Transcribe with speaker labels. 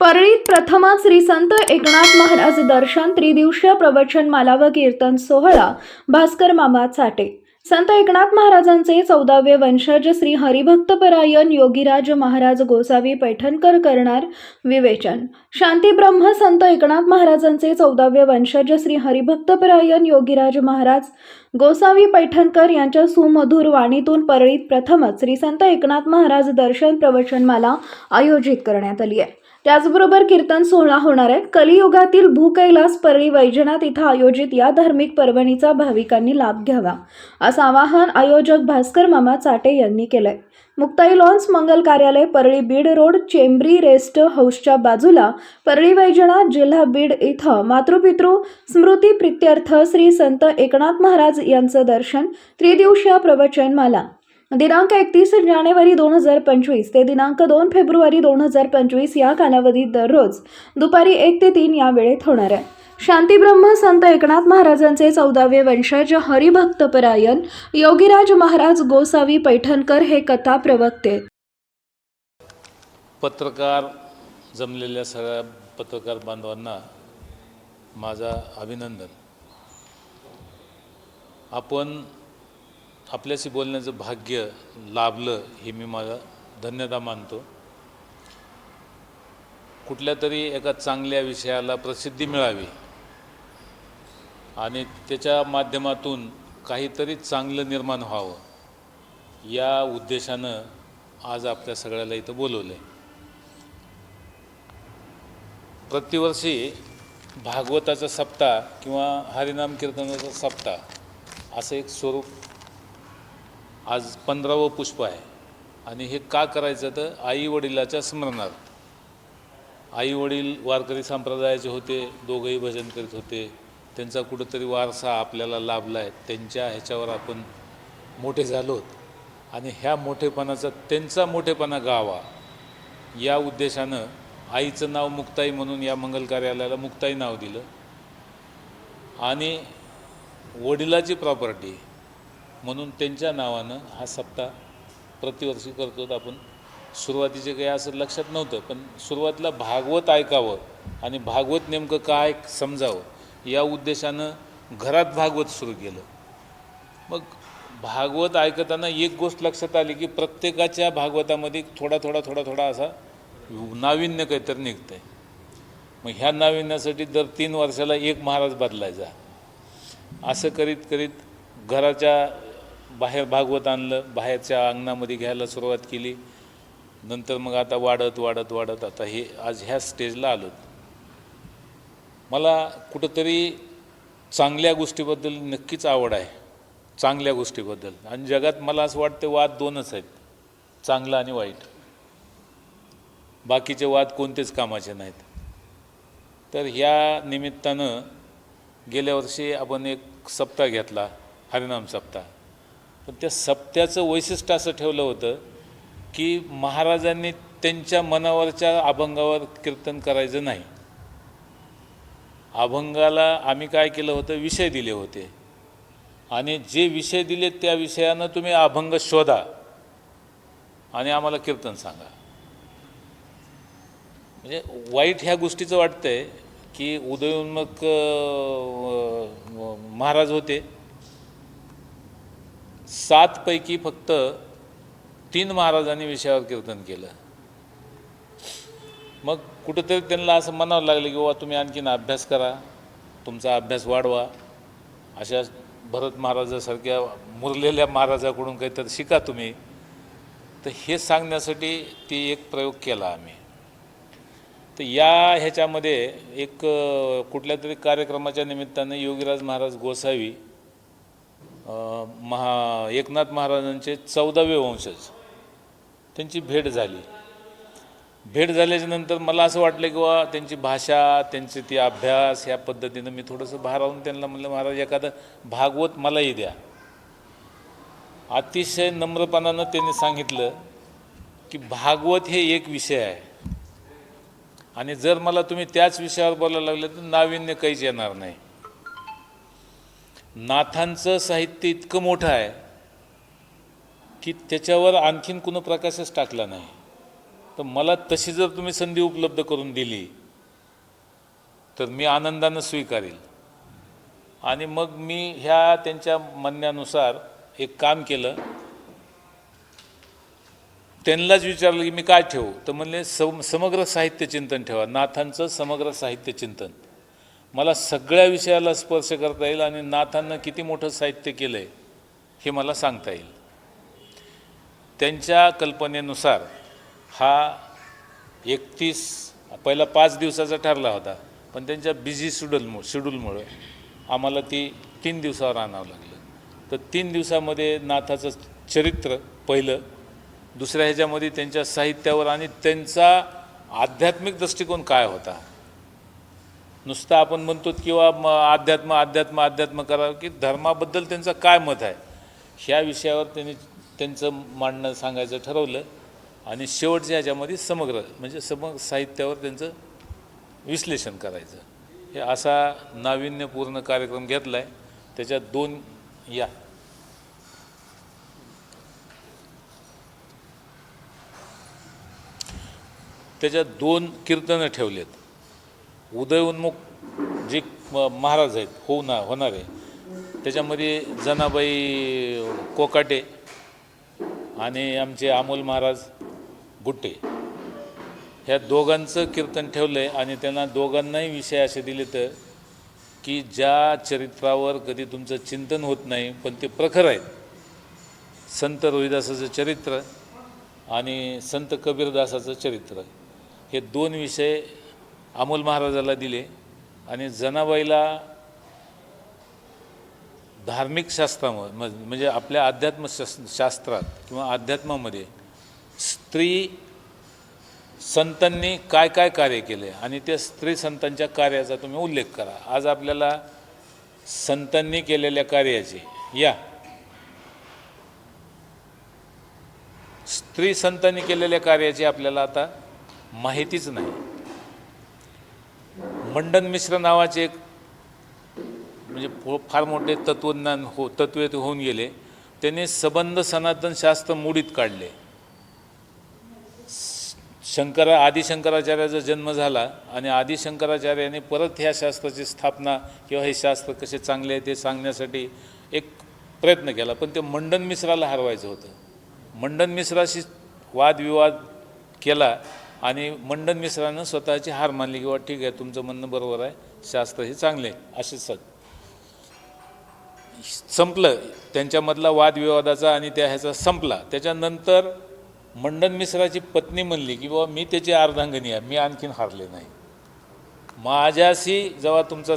Speaker 1: परळीत प्रथमच श्री संत एकनाथ महाराज दर्शन त्रिदिवसीय प्रवचनमाला व कीर्तन सोहळा भास्कर मामा चाटे. संत एकनाथ महाराजांचे चौदावे वंशज श्री हरिभक्तपरायण योगीराज महाराज गोसावी पैठणकर करणार विवेचन. शांती ब्रह्म संत एकनाथ महाराजांचे चौदावे वंशज श्री हरिभक्तपरायण योगीराज महाराज गोसावी पैठणकर यांच्या सुमधुर वाणीतून परळीत प्रथमच श्री संत एकनाथ महाराज दर्शन प्रवचनमाला आयोजित करण्यात आली आहे. त्याचबरोबर कीर्तन सोहळा होणार आहे. कलियुगातील भूकैलास परळी वैजनाथ इथं आयोजित या धार्मिक पर्वणीचा भाविकांनी लाभ घ्यावा असं आवाहन आयोजक भास्कर मामा चाटे यांनी केलंय. मुक्ताई लॉन्स मंगल कार्यालय परळी बीड रोड चेंबरी रेस्ट हाऊसच्या बाजूला परळी वैजनाथ जिल्हा बीड इथं मातृपितृ स्मृती प्रित्यर्थ श्री संत एकनाथ महाराज यांचं दर्शन त्रिदिवसीय प्रवचनमाला दिनांक एकतीस जानेवारी दोन हजार पंचवीस ते दिनांक दोन फेब्रुवारी दोन हजार पंचवीस या कालावधीत दररोज दुपारी एक ते तीन या वेळेत होणार आहे. शांतीब्रह्म संत एकनाथ महाराजांचे चौदावे वंशज हरिभक्तपरायण योगीराज महाराज गोसावी पैठणकर हे कथा प्रवक्ते.
Speaker 2: पत्रकार जमलेल्या सगळ्या पत्रकार बांधवांना माझा अभिनंदन. आपण आपल्याशी बोलण्याचं भाग्य लाभलं हे मी माझा धन्यता मानतो. कुठल्या तरी एका चांगल्या विषयाला प्रसिद्धी मिळावी. आणि त्याच्या माध्यमातून काहीतरी चांगलं निर्माण व्हावं. या उद्देशानं आज आपल्या सगळ्याला इथं बोलवलं आहे प्रतिवर्षी भागवताचा सप्ताह किंवा हरिनाम कीर्तनाचा सप्ताह असं एक स्वरूप आज पंधरावं पुष्प आहे. आणि हे का करायचं तर आई वडिलाच्या स्मरणार्थ. आई वडील वारकरी संप्रदायाचे होते दोघंही भजन करीत होते. त्यांचा कुठंतरी वारसा आपल्याला लाभला आहे त्यांच्या ह्याच्यावर आपण मोठे झालोत आणि ह्या मोठेपणाचा त्यांचा मोठेपणा गावा. या उद्देशानं आईचं नाव मुक्ताई म्हणून या मंगल कार्यालयाला मुक्ताई नाव दिलं. आणि वडिलाची प्रॉपर्टी म्हणून त्यांच्या नावानं हा सप्ताह प्रतिवर्षी करतो आपण. सुरुवातीचे काही असं लक्षात नव्हतं पण सुरुवातीला भागवत ऐकावं आणि भागवत नेमकं काय समजावं या उद्देशानं घरात भागवत सुरू केलं. मग भागवत ऐकताना एक गोष्ट लक्षात आली की प्रत्येकाच्या भागवतामध्ये थोडा थोडा थोडा थोडा असा नाविन्य काहीतरी आहे मग ह्या नाविन्यासाठी दर तीन वर्षाला एक महाराज बदलायचा. असं करीत करीत घराच्या बाहेर भागवत आणलं बाहेरच्या अंगणामध्ये घ्यायला सुरुवात केली. नंतर मग आता वाढत वाढत वाढत आता हे आज ह्या स्टेजला आलो मला कुठंतरी चांगल्या गोष्टीबद्दल नक्कीच आवड आहे. चांगल्या गोष्टीबद्दल. आणि जगात मला असं वाटतं वाद दोनच आहेत. चांगला आणि वाईट. बाकीचे वाद कोणतेच कामाचे नाहीत. तर ह्या निमित्तानं गेल्या वर्षी आपण एक सप्ताह घेतला हरिनाम सप्ताह. पण त्या सप्त्याचं वैशिष्ट्य असं ठेवलं होतं की महाराजांनी त्यांच्या मनावरच्या अभंगावर कीर्तन करायचं नाही. अभंगाला आम्ही काय केलं होतं? विषय दिले होते. आणि जे विषय दिले त्या विषयानं तुम्ही अभंग शोधा आणि आम्हाला कीर्तन सांगा. म्हणजे वाईट ह्या गोष्टीचं वाटतंय की उदयोन्मुख महाराज होते. सातपैकी फक्त तीन महाराजांनी विषयावर कीर्तन केलं. मग कुठंतरी त्यांना असं म्हणावं लागलं की बाबा तुम्ही आणखीन अभ्यास करा तुमचा अभ्यास वाढवा. अशा भरत महाराजासारख्या मुरलेल्या महाराजाकडून काहीतरी शिका तुम्ही. तर हे सांगण्यासाठी ती एक प्रयोग केला आम्ही. तर या ह्याच्यामध्ये एक कुठल्या तरी कार्यक्रमाच्या निमित्ताने योगीराज महाराज गोसावी महा एकनाथ महाराजांचे चौदावे वंशज. त्यांची भेट झाली. भेट झाल्याच्यानंतर मला असं वाटलं की वा त्यांची भाषा त्यांचे ती अभ्यास ह्या पद्धतीनं मी थोडंसं भारावून त्यांना म्हणलं महाराज एखादं भागवत मलाही द्या. अतिशय नम्रपणानं त्यांनी सांगितलं की भागवत हे एक विषय आहे. आणि जर मला तुम्ही त्याच विषयावर बोलायला लागले तर नाविन्य काहीच येणार नाही. नाथांचं साहित्य इतकं मोठं आहे की त्याच्यावर आणखीन कुणं प्रकाशच टाकला नाही. तर मला तशी जर तुम्ही संधी उपलब्ध करून दिली तर मी आनंदानं स्वीकारेल. आणि मग मी ह्या त्यांच्या म्हणण्यानुसार एक काम केलं. त्यांनाच विचारलं की मी काय ठेवू? तर म्हणले सम समग्र साहित्य चिंतन ठेवा. नाथांचं समग्र साहित्य चिंतन. मला सगळ्या विषयाला स्पर्श करता येईल आणि नाथांना किती मोठं साहित्य केलं आहे हे मला सांगता येईल. त्यांच्या कल्पनेनुसार हा एकतीस पहिला पाच दिवसाचा ठरला होता पण त्यांच्या बिझी शेड्यूलमु शेड्यूलमुळं आम्हाला ती तीन दिवसावर आणावं लागलं. तर तीन दिवसामध्ये नाथाचं चरित्र पहिलं दुसऱ्या ह्याच्यामध्ये त्यांच्या साहित्यावर आणि त्यांचा आध्यात्मिक दृष्टिकोन काय होता? नुसतं आपण म्हणतो किंवा म अध्यात्म अध्यात्म अध्यात्म करा की धर्माबद्दल त्यांचं काय मत आहे? ह्या विषयावर त्यांनी त्यांचं मांडणं सांगायचं ठरवलं आणि शेवटच्या ह्याच्यामध्ये समग्र म्हणजे समग्र साहित्यावर त्यांचं विश्लेषण करायचं. हे असा नाविन्यपूर्ण कार्यक्रम घेतला आहे त्याच्यात दोन या. त्याच्यात दोन कीर्तनं ठेवलेत. उदयोन्मुख जे महाराज आहेत होऊ होणारे त्याच्यामध्ये जनाबाई कोकाटे आणि आमचे अमोल महाराज गुट्टे ह्या दोघांचं कीर्तन ठेवलं आहे आणि त्यांना दोघांनाही विषय असे दिले तर की ज्या चरित्रावर कधी तुमचं चिंतन होत नाही पण ते प्रखर आहेत. संत रोहिदासाचं चरित्र आणि संत कबीरदासाचं चरित्र. हे दोन विषय अमोल महाराजाला दिले आणि जनाबाईला धार्मिक शास्त्रामध्ये म्हणजे आपल्या अध्यात्म शास्त्रात किंवा अध्यात्मामध्ये स्त्री संतांनी काय काय कार्य केले आणि त्या स्त्री संतांच्या कार्याचा तुम्ही उल्लेख करा. आज आपल्याला संतांनी केलेल्या कार्याचे या. स्त्री संतांनी केलेल्या कार्याची आपल्याला आता माहितीच नाही. मंडन मिश्र नावाचे एक म्हणजे फार मोठे तत्वज्ञान हो तत्वे ते होऊन गेले. त्यांनी सबंध सनातन शास्त्र मुडीत काढले. शंकरा आदिशंकराचार्याचा जन्म झाला आणि आदिशंकराचार्याने परत ह्या शास्त्राची स्थापना किंवा हे शास्त्र कसे चांगले आहे ते सांगण्यासाठी एक प्रयत्न केला. पण ते मंडन मिश्राला हरवायचं होतं. मंडन मिश्राशी वादविवाद केला आणि मंडन मिश्रानं स्वतःची हार मानली किंवा ठीक आहे तुमचं म्हणणं बरोबर आहे शास्त्र हे चांगले आहे असे सग संपलं. त्यांच्यामधला वादविवादाचा आणि त्या ह्याचा संपला. त्याच्यानंतर मंडन मिश्राची पत्नी म्हणली की बाबा मी त्याची अर्धांगनी आहे मी आणखीन हारले नाही. माझ्याशी जेव्हा तुमचा